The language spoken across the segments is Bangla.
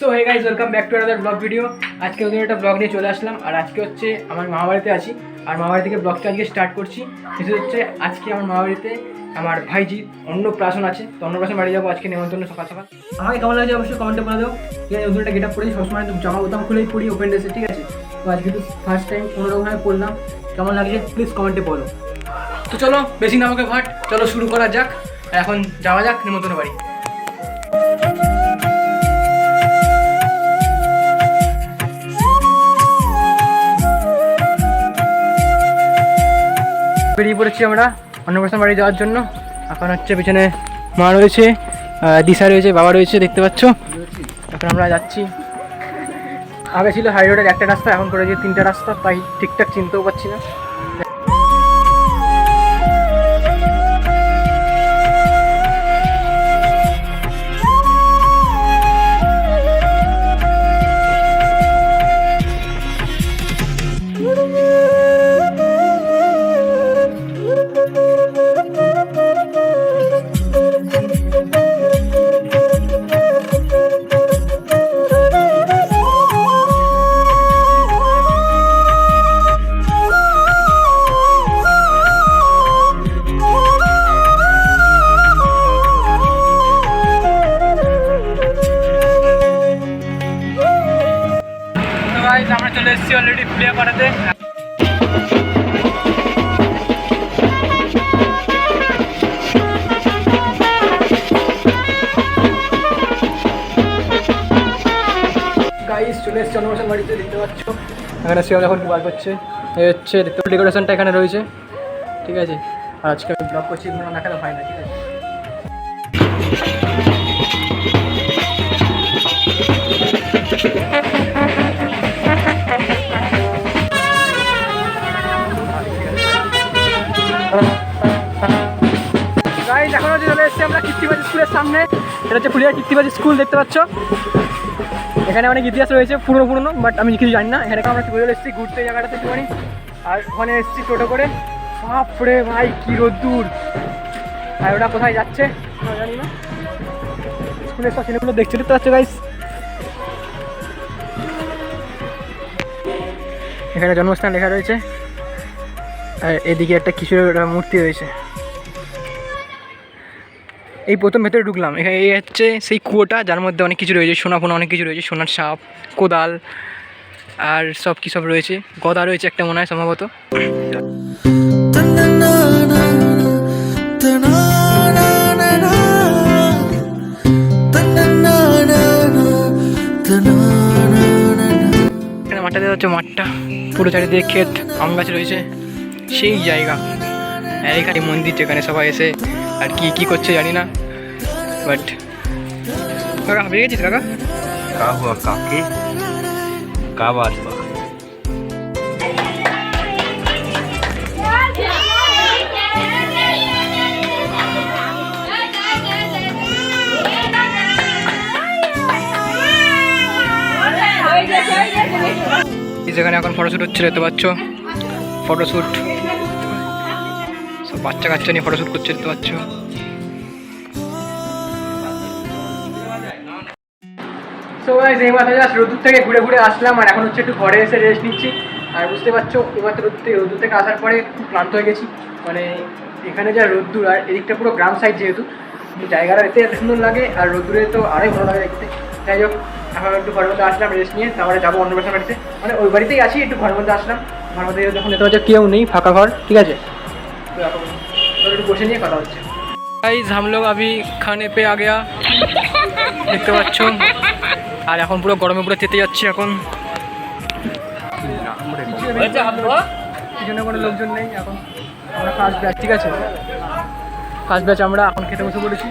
So hey guys welcome back to another blog video আজকে নতুন একটা ব্লগ নিয়ে চলে আসলাম। আর আজকে হচ্ছে আমার মামা বাড়িতে আছি। আর মামা বাড়ি থেকে ব্লগটা আজকে স্টার্ট করছি। সেটা হচ্ছে আজকে আমার মামা বাড়িতে আমার ভাইজি অন্নপ্রাশন আছে। তো অন্নপ্রাশন বাড়ি যাব আজকে নেমন্তন্ন সকাল সকাল। আমাকে কেমন লাগছে অবশ্যই কমেন্টে বলে দাও। ঠিক আছে একটা গেট আপ পরেছি সবসময় জামা বোতাম খুলেই পড়ি ওপেন ড্রেসে ঠিক আছে? তো আজকে তো ফার্স্ট টাইম অন্যরকমভাবে পড়লাম। কেমন লাগছে প্লিজ কমেন্টে বলো। তো চলো, বেশি না আমাকে ভাট চলো শুরু করা যাক। এখন যাওয়া যাক নেমন্তন্ন বাড়ি। বেরিয়ে পড়েছি আমরা অন্নপ্রাশন বাড়ি যাওয়ার জন্য। এখন হচ্ছে পিছনে মা রয়েছে দিশা রয়েছে, বাবা রয়েছে, দেখতে পাচ্ছ? এখন আমরা যাচ্ছি। আগে ছিল হাই রোডের একটা রাস্তা, এখন করে যে তিনটা রাস্তা, তাই ঠিকঠাক চিনতেও পারছি না। প্লে করাতে। গাইস বাড়িতে, দেখতে পাচ্ছ। এখানে শিওর এখন বার করছে। এই হচ্ছে দেখতে ডেকোরেশনটা এখানে রয়েছে। ঠিক আছে? আর আজকে আমি ব্লগ করছি কোনো দেখানো হয় না, ঠিক আছে? এটা হচ্ছে ফুলিয়া কীর্তিবাজ স্কুল, দেখতে পাচ্ছ? এখানে অনেক ইতিহাস রয়েছে, পুরনো পুরনো বাট আমি কিছু জানি না। এখানে আমরা চলে এসেছি, ঘুরতে এই জায়গাটাতে একটুখানি আর ওখানে এসেছি টোটো করে। বাপরে ভাই, কী রোদ্দুর! আর ওটা কোথায় যাচ্ছে? জানি না। স্কুলের সব ছেলেগুলো দেখতে দেখতে পাচ্ছ গাইস এখানে জন্মস্থান লেখা রয়েছে। আর এদিকে একটা কিশোরের মূর্তি রয়েছে। এই প্রথম ভেতরে ঢুকলাম। এখানে এই হচ্ছে সেই কুয়োটা, যার মধ্যে অনেক কিছু রয়েছে সোনা ফোনা অনেক কিছু রয়েছে, সোনার সাপ, কোদাল, আর সব কি সব রয়েছে। গদা রয়েছে একটা মনে হয় সম্ভবত। মাঠটা দেওয়া হচ্ছে মাঠটা পুরো চারিদিকে ক্ষেত, আম গাছ রয়েছে। সেই জায়গা। এখানে মন্দির যেখানে সবাই এসে আর কি কি করছে জানি না। বাট কাকা হাবিয়ে গেছিস কাকা? কা হুয়া কাকে কা বাত যেখানে এখন ফটোশ্যুট হচ্ছে দেখতে পাচ্ছ? ফটোশ্যুট সব বাচ্চা কাচ্চা নিয়ে ফটোশ্যুট করছে, দেখতে পাচ্ছ? রোদুর থেকে ঘুরে ঘুরে আসলাম আর এখন হচ্ছে একটু ঘরে এসে রেস্ট নিচ্ছি। আর বুঝতে পারছ এমাত্র রোদ থেকে রোদ্দুর থেকে আসার পরে খুব ক্লান্ত হয়ে গেছি। মানে এখানে যা রোদ্দুর আর এদিকটা পুরো গ্রাম সাইড যেহেতু জায়গাটা এতে এত সুন্দর লাগে আর রোদ্দুরে তো আরোই ভালো লাগে দেখতে। যাই হোক, এখন একটু ঘরের মধ্যে আসলাম রেস্ট নিয়ে, তারপরে যাব অন্য বাসার বাড়িতে। মানে ওই বাড়িতেই আছি, একটু ঘরের মধ্যে আসলাম। ঘরের মধ্যে যখন পাচ্ছ কেউ নেই, ফাঁকা ঘর, ঠিক আছে? रखो গাইজ হাম লোক আবি খানে পে আ দেখতে পাচ্ছ আর এখন পুরো গরমে পুরো খেতে যাচ্ছি এখন। আচ্ছা, পিছনে কোনো লোকজন নেই এখন। আমরা ফার্স্ট ব্যাচ ঠিক আছে? ফার্স্ট আমরা এখন খেতে বসে পড়েছি।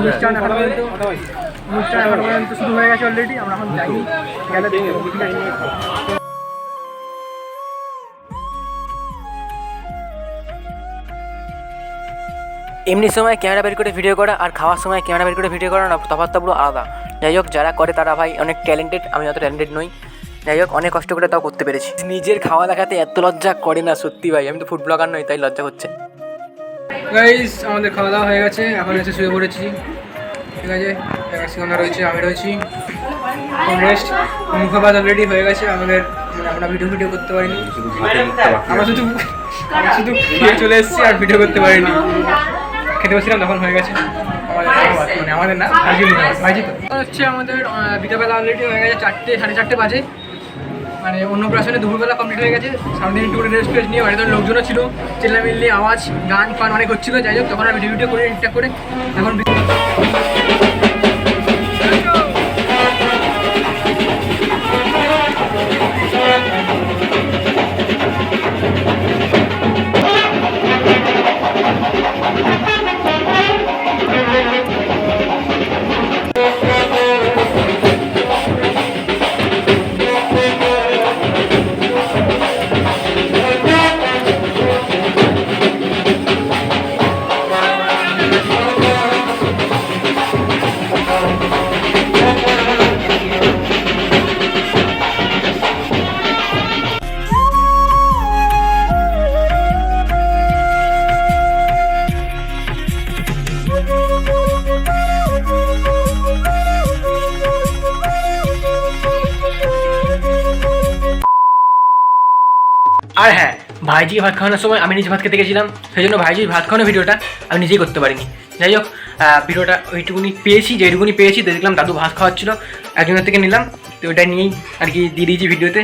অনুষ্ঠান এখন পর্যন্ত অনুষ্ঠান শুরু হয়ে গেছে অলরেডি আমরা এখন যাইনি। গেলে এমনি সময় ক্যামেরা বের করে ভিডিও করা আর খাওয়ার সময় ক্যামেরা বের করে ভিডিও করা না তফাৎটা পুরো আলাদা। যাই হোক যারা করে তারা ভাই অনেক ট্যালেন্টেড আমি অত ট্যালেন্টেড নই। যাই হোক অনেক কষ্ট করে তাও করতে পেরেছি। নিজের খাওয়া দেখাতে এত লজ্জা করে না সত্যি ভাই আমি তো ফুড ব্লগার নই তাই লজ্জা হচ্ছে। গাইস আমাদের খাওয়া দাওয়া হয়ে গেছে এখন এসে শুয়ে পড়েছি। ঠিক আছে সিকন্দা রয়েছে আমি রয়েছি। রেস্ট মুখোপাত অলরেডি হয়ে গেছে আমাদের মানে আমরা ভিডিও ভিডিও করতে পারিনি। আমরা শুধু আমরা শুধু খেয়ে চলে এসেছি আর ভিডিও করতে পারিনি। খেতে বসছিলাম, তখন হয়ে গেছে। মানে আমাদের না, ভাজি তো। হচ্ছে আমাদের বিকেলবেলা অলরেডি হয়ে গেছে চারটে, সাড়ে চারটে বাজে। মানে অন্নপ্রাশনে দুপুরবেলা কমপ্লিট হয়ে গেছে। সামনে একটু রেস্ট ফ্রেস্ট নিয়ে বাড়িতে লোকজনও ছিল, চিল্লামিল্লি, আওয়াজ, গান, ফান অনেক হচ্ছিল। যাই হোক, তখন আমি ভিডিও ভিডিও করে ঠিকঠাক করে। এখন আর হ্যাঁ ভাইজি ভাত খাওয়ানোর সময় আমি নিজে ভাত খেতে গেছিলাম সেই জন্য ভাইজির ভাত খাওয়ানোর ভিডিওটা আমি নিজেই করতে পারিনি। যাই হোক ভিডিওটা ওইটুকুনি পেয়েছি, যেটুকুনি পেয়েছি, দেখলাম দাদু ভাত খাওয়াচ্ছিল, একজনের থেকে নিলাম, তো ওটা নিয়েই আর কি দিয়ে দিয়েছি ভিডিওতে।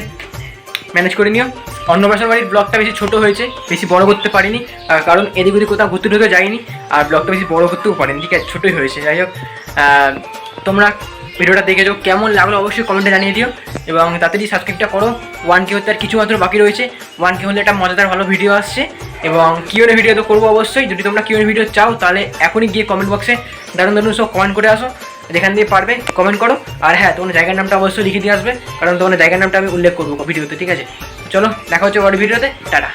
ম্যানেজ করে নিও। অন্নপ্রাশন বাড়ির ব্লগটা বেশি ছোট হয়েছে, বেশি বড় করতে পারিনি কারণ এদিক ওদিক কোথাও ঘুরতে ঢুকে যাইনি, আর ব্লগটা বেশি বড় করতেও পারিনি ঠিক আছে ছোটোই হয়েছে। যাই হোক তোমরা ভিডিওটা দেখে যাও, কেমন লাগল অবশ্যই কমেন্টে জানিয়ে দিও। এবং তাড়াতাড়ি সাবস্ক্রাইবটা করো। ওয়ান কে হতে আর কিছু মাত্র বাকি রয়েছে। ওয়ান কে হলে একটা মজাদার ভালো ভিডিও আসছে। এবং কিউনে ভিডিও তো করব অবশ্যই। যদি তোমরা কিউনে ভিডিও চাও, তাহলে এখনই গিয়ে কমেন্ট বক্সে দারুণ দারুণ সব কমেন্ট করে আসো। যেখান দিয়ে পারবে কমেন্ট করো। আর হ্যাঁ তোমার জায়গার নামটা অবশ্যই লিখে দিয়ে আসবে। কারণ তোমার জায়গার নামটা আমি উল্লেখ করব ভিডিওতে ঠিক আছে? চলো, দেখা হচ্ছে বড় ভিডিওতে টাটা।